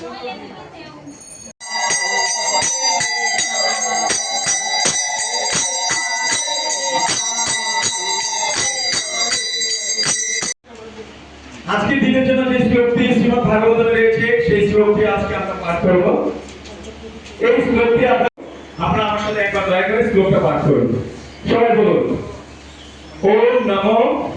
আজকের দিনের জন্য যে শ্লোকটি শ্রীমদ ভাগবত রয়েছে, সেই শ্লোকটি আজকে আমরা পাঠ করব। এই শ্লোকটি আমরা- আমার সাথে একবার দয়া করে শ্লোকটা পাঠ করুন। সবাই বলুন, ওম নমো।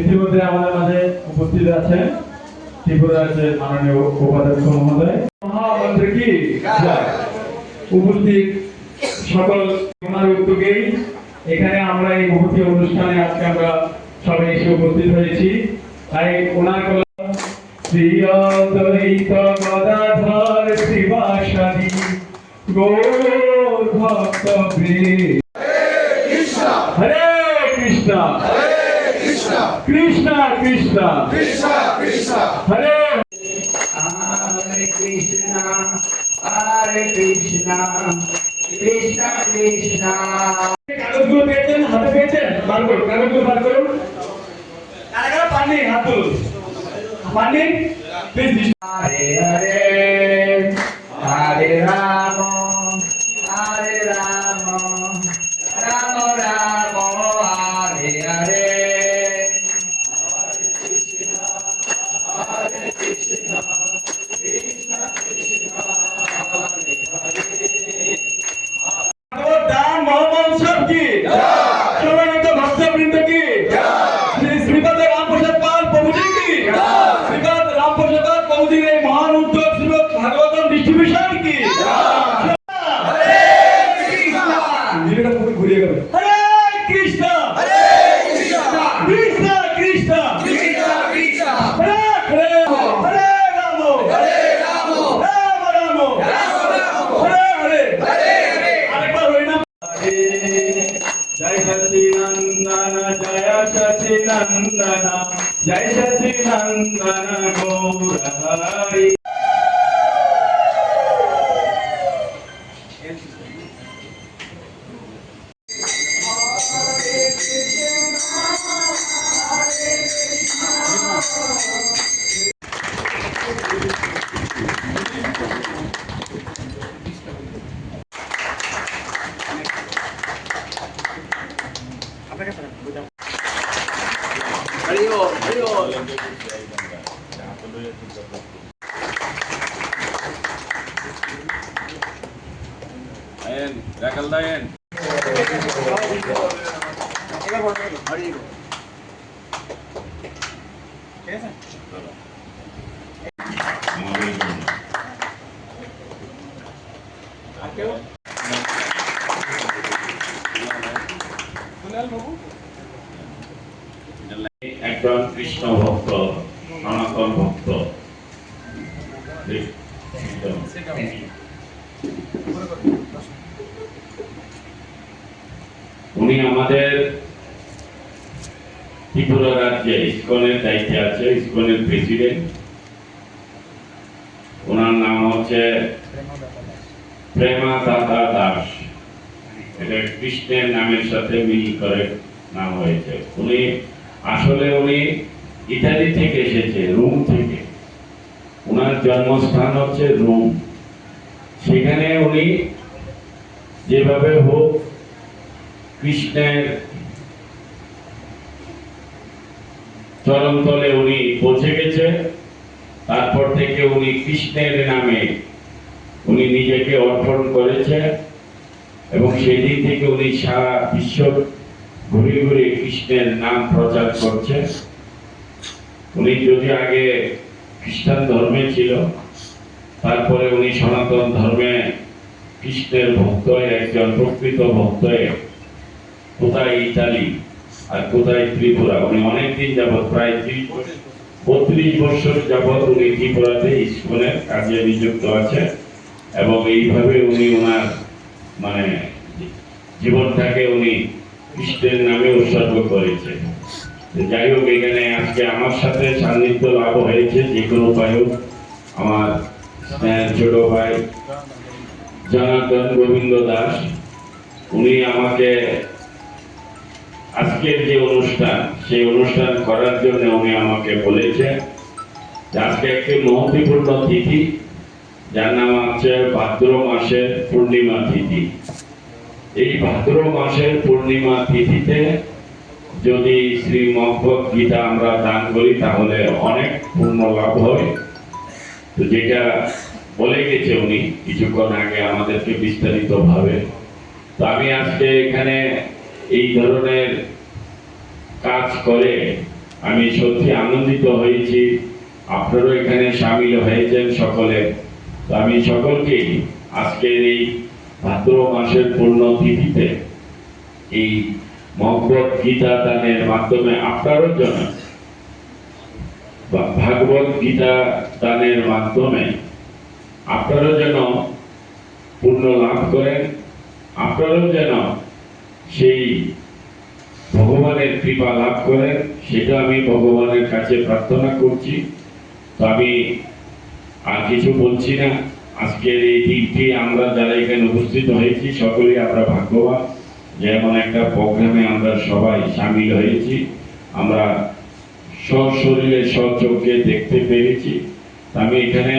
ইতিমধ্যে আমাদের মাঝে উপস্থিত আছেন ত্রিপুরার যে মাননীয় উপাধ্যক্ষ মহোদয়। মহামন্ত্রী কি? উপস্থিত সকল ওনার উদ্যোগেই এখানে আমরা এই মুহূর্তে অনুষ্ঠানে আজকে আমরা সবাই এসে উপস্থিত হয়েছি। তাই ওনার কল্যাণ শ্রী অদ্বৈত গদাধর শিবাসাদি গৌর ভক্ত হরে কৃষ্ণ। কৃষ্ণ। কৃষ্ণ। হরে Hare Krishna, Hare Krishna, Krishna Krishna. funding. Please Joy Sachinandan Joy Sachinandan Gour Ayan, gagal na yan. Kaya saan? Krishna ভক্ত, সনাতন ভক্ত। উনি আমাদের ত্রিপুরা রাজ্যে, ইস্কনের দায়িত্বে আছে, ইস্কনের প্রেসিডেন্ট ওনার নাম হচ্ছে প্রেমা দাতা দাস। এটা কৃষ্ণের নামের সাথে মিল করে নাম হয়েছে। উনি, আসলে উনি ইতালি থেকে এসেছে, রোম থেকে। ওনার জন্মস্থান হচ্ছে রোম। সেখানে উনি যেভাবে হোক কৃষ্ণের চরণতলে উনি পৌঁছে গেছে, তারপর থেকে উনি কৃষ্ণের নামে উনি নিজেকে অর্পণ করেছে এবং সেদিন থেকে উনি সারা বিশ্ব ঘুরে ঘুরে কৃষ্ণের নাম প্রচার করছে। উনি যদি আগে খ্রিস্টান ধর্মে ছিল, তারপরে উনি সনাতন ধর্মে কৃষ্ণের ভক্ত একজন প্রকৃত ভক্ত কোথায় ইতালি আর কোথায় ত্রিপুরা? উনি অনেকদিন যাবৎ, প্রায় ত্রিশ বত্রিশ বছর যাবৎ উনি ত্রিপুরাতে ইস্কনের কাজে নিযুক্ত আছে এবং এইভাবে উনি ওনার মানে জীবনটাকে উনি কৃষ্ণের নামে উৎসর্গ করেছে যাই হোক, এখানে আজকে আমার সাথে সান্নিধ্য লাভ হয়েছে, যে কোনো উপায় হোক। আমার ছোট ভাই জনার্দন গোবিন্দ দাস, উনি আমাকে আজকের যে অনুষ্ঠান, সেই অনুষ্ঠান করার জন্য উনি আমাকে বলেছে আজকে একটি মহত্বপূর্ণ তিথি, যার নাম হচ্ছে ভাদ্র মাসের পূর্ণিমা তিথি। এই ভাদ্র মাসের পূর্ণিমা তিথিতে যদি শ্রী গীতা আমরা দান করি, তাহলে অনেক পূর্ণ লাভ হয়। তো যেটা বলে গেছে উনি কিছুক্ষণ আগে আমাদেরকে বিস্তারিত ভাবে তো আমি আজকে এখানে এই ধরনের কাজ করে আমি সত্যি আনন্দিত হয়েছি। আপনারও এখানে সামিল হয়েছেন সকলে। তো আমি সকলকে আজকের এই ভাদ্র মাসের পূর্ণ তিথিতে এই মহব্বত, গীতা দানের মাধ্যমে আপনারও জন্য বা- ভাগবত, গীতা দানের মাধ্যমে আপনারও যেন পূর্ণ লাভ করেন। আপনারাও যেন সেই ভগবানের কৃপা লাভ করেন। সেটা আমি ভগবানের কাছে প্রার্থনা করছি। তো আমি আর কিছু বলছি না। আজকের এই দিনটি আমরা যারা এখানে উপস্থিত হয়েছি, সকলেই আমরা ভাগ্যবান। যে এমন একটা প্রোগ্রামে আমরা সবাই সামিল হয়েছি, আমরা সশরীরে সচোখে দেখতে পেরেছি। আমি এখানে